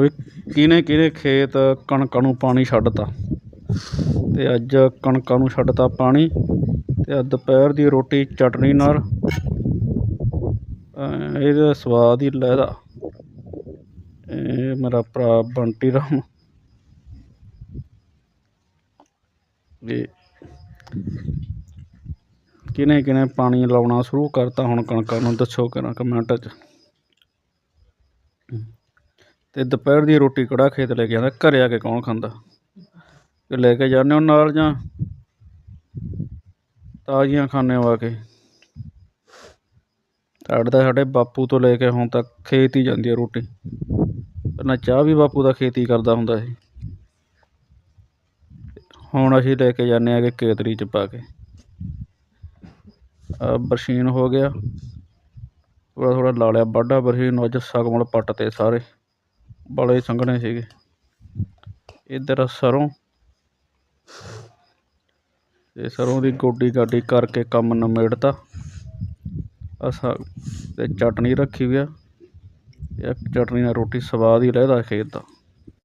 ਵੀ ਕਿਹਨੇ ਕਿਹਨੇ ਖੇਤ ਕਣਕਾਂ ਨੂੰ ਪਾਣੀ ਛੱਡਤਾ। ਤੇ ਅੱਜ ਕਣਕਾਂ ਨੂੰ ਛੱਡਤਾ ਪਾਣੀ ਤੇ ਅੱਜ ਦੁਪਹਿਰ ਦੀ ਰੋਟੀ ਚਟਣੀ ਨਾਲ ਇਹਦਾ ਸਵਾਦ ਹੀ ਲਹਿਦਾ ਇਹ ਮੇਰਾ ਭਰਾ ਬੰਟੀ ਰਾਮ। ਇਹ ਕਿਹਨੇ ਕਿਹਨੇ ਪਾਣੀ ਲਾਉਣਾ ਸ਼ੁਰੂ ਕਰਤਾ ਹੁਣ ਕਣਕਾਂ ਨੂੰ, ਦੱਸੋ ਕਰਾਂ ਕਮੈਂਟ 'ਚ। ਤੇ ਦੁਪਹਿਰ ਦੀ ਰੋਟੀ ਕਿਹੜਾ ਖੇਤ ਲੈ ਕੇ ਆਉਂਦਾ, ਘਰੇ ਆ ਕੇ ਕੌਣ ਖਾਂਦਾ? ਕਿ ਲੈ ਕੇ ਜਾਂਦੇ ਹੋ ਨਾਲ ਜਾਂ ਤਾਜ਼ੀਆਂ ਖਾਂਦੇ ਹੋ ਆ ਕੇ? ਸਾਡੇ ਤਾਂ ਸਾਡੇ ਬਾਪੂ ਤੋਂ ਲੈ ਕੇ ਹੁਣ ਤੱਕ ਖੇਤ ਹੀ ਜਾਂਦੀ ਹੈ ਰੋਟੀ। ਪਹਿਲਾਂ ਚਾਹ ਵੀ ਬਾਪੂ ਦਾ ਖੇਤੀ ਕਰਦਾ ਹੁੰਦਾ ਸੀ। ਹੁਣ ਅਸੀਂ ਲੈ ਕੇ ਜਾਂਦੇ ਆਗੇ ਕੇਤਰੀ ਚ ਪਾ ਕੇ। ਆ ਬਰਸ਼ੀਨ ਹੋ ਗਿਆ। ਥੋੜਾ ਥੋੜਾ ਲਾ ਲਿਆ, ਵਾਢਾ ਬਰਸ਼ੀਨ ਨੂੰ ਅੱਜ ਸਗਮਲ ਪੱਟ ਤੇ ਸਾਰੇ। ਬੜੇ ਸੰਘਣੇ ਸੀਗੇ। ਇੱਧਰ ਆ ਸਰੋਂ। ਤੇ ਸਰੋਂ ਦੀ ਗੋਡੀ ਗਾਡੀ ਕਰਕੇ ਕੰਮ ਨਿਮੇੜਤਾ। ਅਸਾਂ ਸਾਗ ਤੇ ਚਟਣੀ ਰੱਖੀ ਵੀ ਆ। ਇਹ ਚਟਣੀ ਨਾਲ ਰੋਟੀ ਸਵਾਦ ਹੀ ਰਹਿਦਾ ਖੇਤ ਦਾ।